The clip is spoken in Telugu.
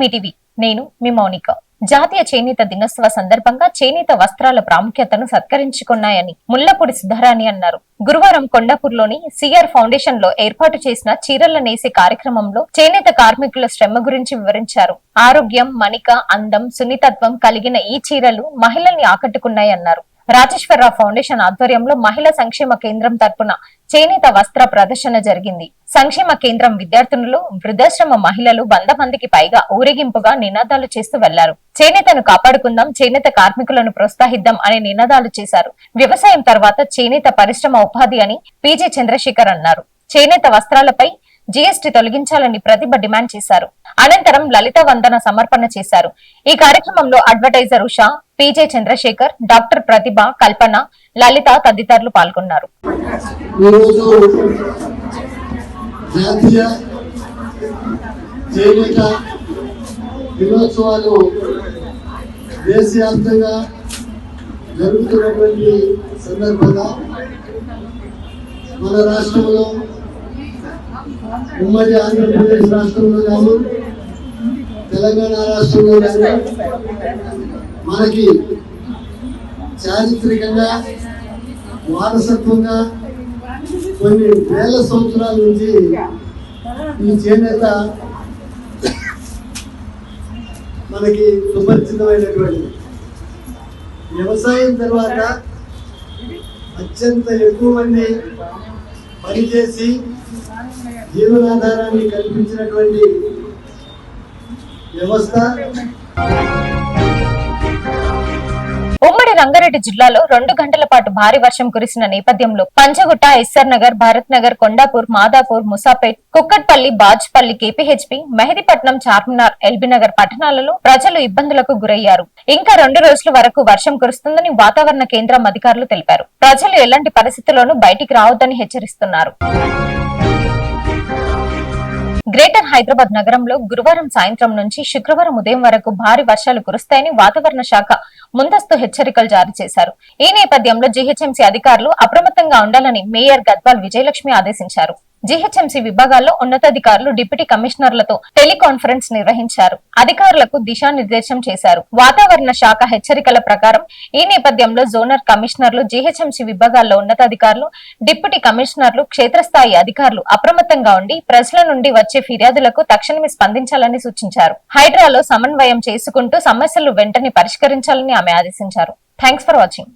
మీ నేను మీ మౌనిక. జాతీయ చేనేత దినోత్సవ సందర్భంగా చేనేత వస్త్రాల ప్రాముఖ్యతను సత్కరించుకున్నాయని ముల్లపూడి సుధారాణి అన్నారు. గురువారం కొండాపూర్లోని సిఆర్ ఫౌండేషన్లో ఏర్పాటు చేసిన చీరల నేసే కార్యక్రమంలో చేనేత కార్మికుల శ్రమ గురించి వివరించారు. ఆరోగ్యం మణిక అందం సున్నితత్వం కలిగిన ఈ చీరలు మహిళల్ని ఆకట్టుకున్నాయన్నారు. రాజేశ్వరరావు ఫౌండేషన్ ఆధ్వర్యంలో మహిళా సంక్షేమ కేంద్రం తరపున చేనేత వస్త్ర ప్రదర్శన జరిగింది. సంక్షేమ కేంద్రం విద్యార్థినులు వృద్ధాశ్రమ మహిళలు వంద మందికి పైగా ఊరేగింపుగా నినాదాలు చేస్తూ వెళ్ళారు. చేనేతను కాపాడుకుందాం చేనేత కార్మికులను ప్రోత్సహిద్దాం అనే నినాదాలు చేశారు. వ్యవసాయం తర్వాత చేనేత పరిశ్రమ ఉపాధి అని పీజే చంద్రశేఖర్ అన్నారు. చేనేత వస్త్రాలపై జీఎస్టీ తొలగించాలని ప్రతిభ డిమాండ్ చేశారు. అనంతరం లలిత వందన సమర్పణ చేశారు. ఈ కార్యక్రమంలో advertiser Usha P J Chandrashekar doctor Pratibha Kalpana Lalitha తదితరులు పాల్గొన్నారు. దినోత్సవాలు దేశవ్యాప్తంగా జరుగుతున్నటువంటి సందర్భంగా మన రాష్ట్రంలో ఉమ్మడి ఆంధ్రప్రదేశ్ రాష్ట్రంలో కానీ తెలంగాణ రాష్ట్రంలో కానీ మనకి చారిత్రకంగా వారసత్వంగా కొన్ని వేల సంవత్సరాల నుంచి ఈ చేనేత మనకి సుపరిచితమైనటువంటిది వ్యవసాయం తర్వాత అత్యంత ఎక్కువ మంది పనిచేసి జీవనాధారాన్ని కల్పించినటువంటి వ్యవస్థ రంగారెడ్డి జిల్లాలో రెండు గంటల పాటు భారీ వర్షం కురిసిన నేపథ్యంలో పంచగుట్ట ఎస్ఆర్ నగర్ భారత్ నగర్ కొండాపూర్ మాదాపూర్ ముసాపేట్ కుక్కట్పల్లి బాజ్పల్లి కేపీహెచ్పి మెహదీపట్నం చార్మినార్ ఎల్బీనగర్ పట్టణాలలో ప్రజలు ఇబ్బందులకు గురయ్యారు. ఇంకా రెండు రోజుల వరకు వర్షం కురుస్తుందని వాతావరణ కేంద్రం అధికారులు తెలిపారు. ప్రజలు ఎలాంటి పరిస్థితుల్లోనూ బయటికి రావద్దని హెచ్చరిస్తున్నారు. గ్రేటర్ హైదరాబాద్ నగరంలో గురువారం సాయంత్రం నుంచి శుక్రవారం ఉదయం వరకు భారీ వర్షాలు కురుస్తాయని వాతావరణ శాఖ ముందస్తు హెచ్చరికలు జారీ చేశారు. ఈ నేపథ్యంలో జీహెచ్ఎంసీ అధికారులు అప్రమత్తంగా ఉండాలని మేయర్ గద్వాల్ విజయలక్ష్మి ఆదేశించారు. జీహెచ్ఎంసీ విభాగాల్లో ఉన్నతాధికారులు డిప్యూటీ కమిషనర్లతో టెలికాన్ఫరెన్స్ నిర్వహించారు. అధికారులకు దిశానిర్దేశం చేశారు. వాతావరణ శాఖ హెచ్చరికల ప్రకారం ఈ నేపథ్యంలో జోనల్ కమిషనర్లు జీహెచ్ఎంసీ విభాగాల్లో ఉన్నతాధికారులు డిప్యూటీ కమిషనర్లు క్షేత్రస్థాయి అధికారులు అప్రమత్తంగా ఉండి ప్రజల నుండి వచ్చే ఫిర్యాదులకు తక్షణమే స్పందించాలని సూచించారు. హైడ్రాలో సమన్వయం చేసుకుంటూ సమస్యలు వెంటనే పరిష్కరించాలని ఆమె ఆదేశించారు. Thanks for watching.